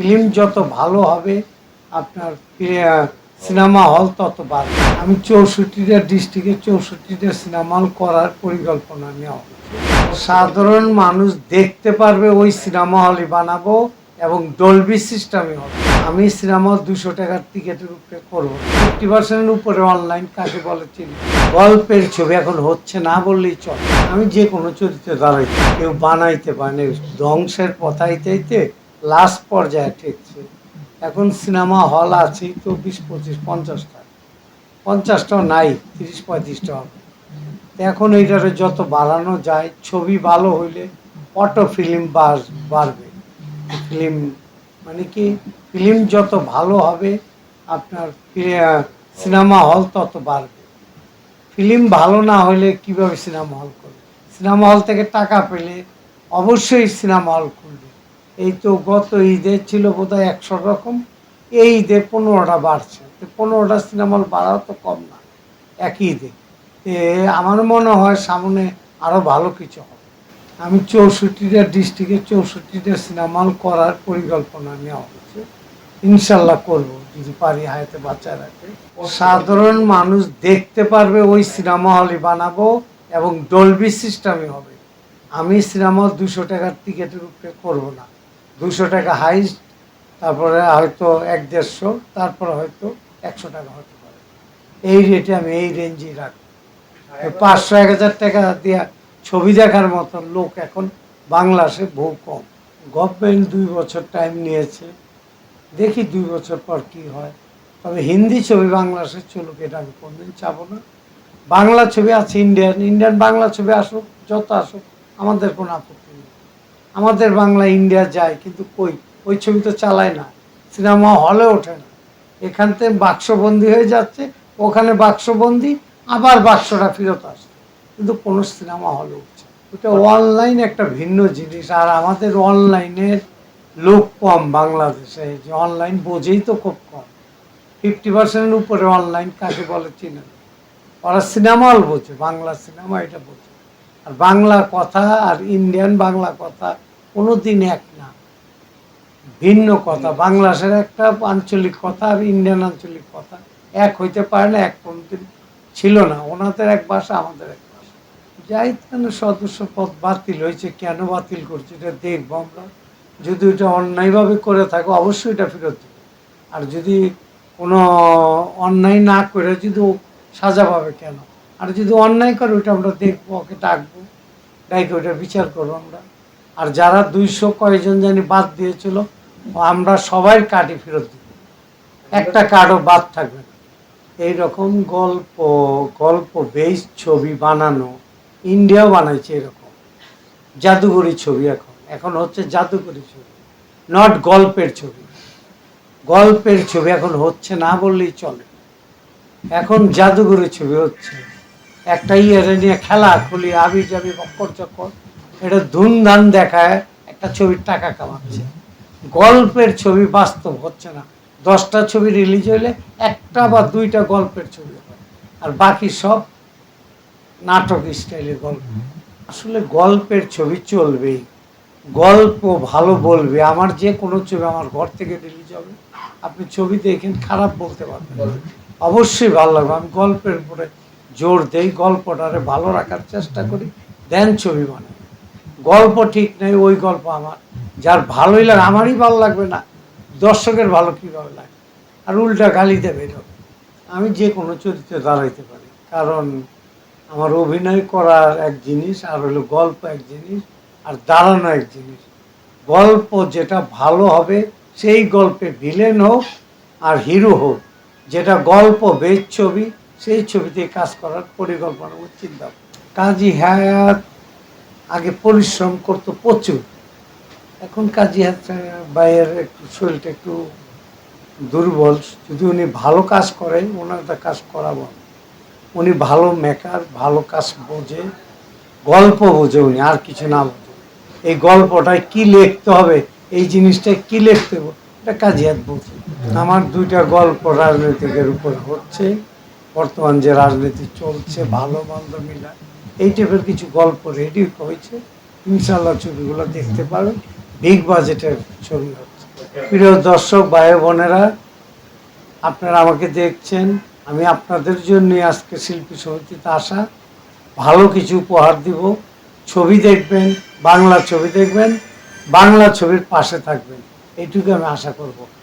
Film যত ভালো হবে, আপনার সিনেমা হল তত বাড়বে। আমি চৌষট্টিটা ডিস্ট্রিক্টে চৌষট্টিটা সিনেমা হল করার পরিকল্পনা নেওয়া। সাধারণ মানুষ দেখতে পারবে ওই সিনেমা হলই বানাবো এবং ডলবি সিস্টেমে হবে। আমি সিনেমা হল দুশো টাকার টিকিটের উপরে করব। ফিফটি পার্সেন্টের উপরে অনলাইন কাকে বলে চিনি? গল্পের ছবি এখন হচ্ছে না বললেই চলে। আমি যে কোনো চরিত্রে দাঁড়াই কেউ বানাইতে পারে ধ্বংসের পথাইতে লাস্ট পর্যায়ে ঠেকছে এখন সিনেমা হল আছে তো বিশ পঁচিশ, পঞ্চাশটা। পঞ্চাশটাও নাই, তিরিশ, পঁয়ত্রিশটা হবে। এখন এইটারে যত বাড়ানো যায়, ছবি ভালো হইলে অটো ফিল্ম বাড়বে। ফিল্ম মানে কি, ফিল্ম যত ভালো হবে, আপনার সিনেমা হল তত বাড়বে। ফিল্ম ভালো না হলে কীভাবে সিনেমা হল করবে? সিনেমা হল থেকে টাকা পেলে অবশ্যই সিনেমা হল খুলবে। এই তো গত ঈদে ছিল বোধহয় একশো রকম, এই ঈদে পনেরোটা বাড়ছে। তো পনেরোটা সিনেমা বাড়াও তো কম না, একই ঈদে। আমার মনে হয় সামনে আরও ভালো কিছু হবে। আমি চৌষট্টিটা ডিস্ট্রিক্টে চৌষট্টিটা সিনেমা করার পরিকল্পনা নেওয়া হয়েছে ইনশাল্লাহ করব, যদি পারি হায়াতে বাচ্চা রাখে সাধারণ মানুষ দেখতে পারবে ওই সিনেমা হলে বানাবো এবং ডলবি সিস্টেমে হবে। আমি সিনেমা দুশো টাকার টিকিটের উপরে করব না। দুশো টাকা হাইস্ট তারপরে হয়তো এক দেড়শো তারপরে হয়তো একশো টাকা হতে পারে। এই রেটে আমি এই রেঞ্জেই রাখব। পাঁচশো এক হাজার টাকা দেওয়া ছবি দেখার মতো লোক এখন বাংলাদেশে বহু কম। গভর্নমেন্ট দুই বছর টাইম নিয়েছে দেখি দুই বছর পর কি হয়। তবে হিন্দি ছবি বাংলাদেশে চলুক এটা আমি কোনদিন চাবো না। বাংলা ছবি আছে ইন্ডিয়ান ইন্ডিয়ান বাংলা ছবি আসুক যত আসুক আমাদের কোনো আপত্তি আমাদের বাংলা ইন্ডিয়া যায়, কিন্তু কই? ওই ছবি তো চালায় না। সিনেমা হলে ওঠে না। এখান থেকে বাক্সবন্দি হয়ে যাচ্ছে, ওখানে বাক্সবন্দি, আবার বাক্সটা ফেরত আসছে। কিন্তু কোনো সিনেমা হলে উঠছে। ওটা অনলাইন একটা ভিন্ন জিনিস। আর আমাদের অনলাইনের লোক কম বাংলাদেশে। যে অনলাইন বোঝেই তো খুব কম। ফিফটি পার্সেন্টের উপরে অনলাইন কাকে বলে? চিনে। ওরা সিনেমা বোঝে, বাংলা সিনেমা এটা বোঝে। বাংলা কথা আর ইন্ডিয়ান বাংলা কথা কোনো দিন এক না। ভিন্ন কথা বাংলাদেশের একটা আঞ্চলিক কথা আর ইন্ডিয়ান আঞ্চলিক কথা এক হইতে পারে না, এক কোনদিন ছিল না। ওনাদের এক ভাষা, আমাদের এক ভাষা। যাই কেন সদস্য পদ বাতিল হয়েছে, কেন বাতিল করছে, এটা দেখব আমরা। যদি ওটা অন্যায়ভাবে করে থাকো, অবশ্যই এটা ফেরত দেবে। আর যদি কোনো অন্যায় না করে, যদি ও সাজা পাবে কেন? আর যদি অন্যায় করে ওটা আমরা দেখব, ওকে ডাকবো। ডাইকে ওটা বিচার করব আমরা। আর যারা দুইশো কয়েকজন জানি বাদ দিয়েছিল, আমরা সবাই কার্ডই ফেরত দিব। একটা কার্ডও বাদ থাকবে না। এইরকম গল্প গল্প বেশ ছবি বানানো ইন্ডিয়াও বানাইছে এরকম। জাদুঘরি ছবি এখন। এখন হচ্ছে জাদুঘরি ছবি নট গল্পের ছবি। গল্পের ছবি এখন হচ্ছে না বললেই চলে। এখন জাদুঘরি ছবি হচ্ছে। একটা ইয়ে নিয়ে খেলা খুলি আবি যাবি বক্কর চক্কর এটা ধুমধাম দেখায় একটা ছবির টাকা কামাচ্ছে। গল্পের ছবি বাস্তব হচ্ছে না। দশটা ছবি রিলিজ হইলে একটা বা দুইটা গল্পের ছবি হয়। আর বাকি সব নাটক স্টাইলের গল্প। আসলে গল্পের ছবি চলবেই। গল্প ভালো বলবে। আমার যে কোনো ছবি আমার ঘর থেকে রিলিজ হবে। আপনি ছবি দেখেন খারাপ বলতে পারবেন। অবশ্যই ভালো লাগবে। আমি গল্পের উপরে জোর দেই, গল্পটারে ভালো রাখার চেষ্টা করি, দেন ছবি বানাই। গল্প ঠিক নেই, ওই গল্প আমার। যার ভালোই লাগে আমারই ভালো লাগবে না। দর্শকের ভালো কীভাবে লাগে? আর উল্টা গালি দেবে আমি যে কোনো চরিত্রে দাঁড়াইতে পারি। কারণ আমার অভিনয় করার এক জিনিস, আর হলো গল্প এক জিনিস, আর দাঁড়ানো এক জিনিস। গল্প যেটা ভালো হবে, সেই গল্পে ভিলেন হোক আর হিরো হোক। যেটা গল্প বেশ ছবি সেই ছবিতে কাজ করার পরিকল্পনা ও চিন্তা। কাজী হায়াত আগে পরিশ্রম করতো প্রচুর। এখন কাজী হায়াত ভাইয়ের একটু শরীরটা একটু দুর্বল, যদি উনি ভালো কাজ করেন, ওনার একটা কাজ করাবো। উনি ভালো মেকার ভালো কাজ বোঝে, গল্প বোঝে উনি, আর কিছু না বোঝে এই গল্পটায় কি লিখতে হবে, এই জিনিসটা কি লিখতে হবে, এটা কাজিয়াত বোঝে আমার দুইটা গল্প রাজনৈতিকের উপর হচ্ছে। বর্তমান যে রাজনীতি চলছে, ভালো মন্দ মিলা, এই টাইপের কিছু গল্প রেডি হয়েছে। ইনশাল্লাহ ছবিগুলো দেখতে পাবেন বিগ বাজেটের ছবি হচ্ছে। প্রিয় দর্শক, ভাই বোনেরা, আপনারা আমাকে দেখছেন। আমি আপনাদের জন্য আজকে শিল্পী সমিতিতে আসা। ভালো কিছু উপহার দিব। ছবি দেখবেন, বাংলা ছবি দেখবেন, বাংলা ছবির পাশে থাকবেন। এইটুকু আমি আশা করব।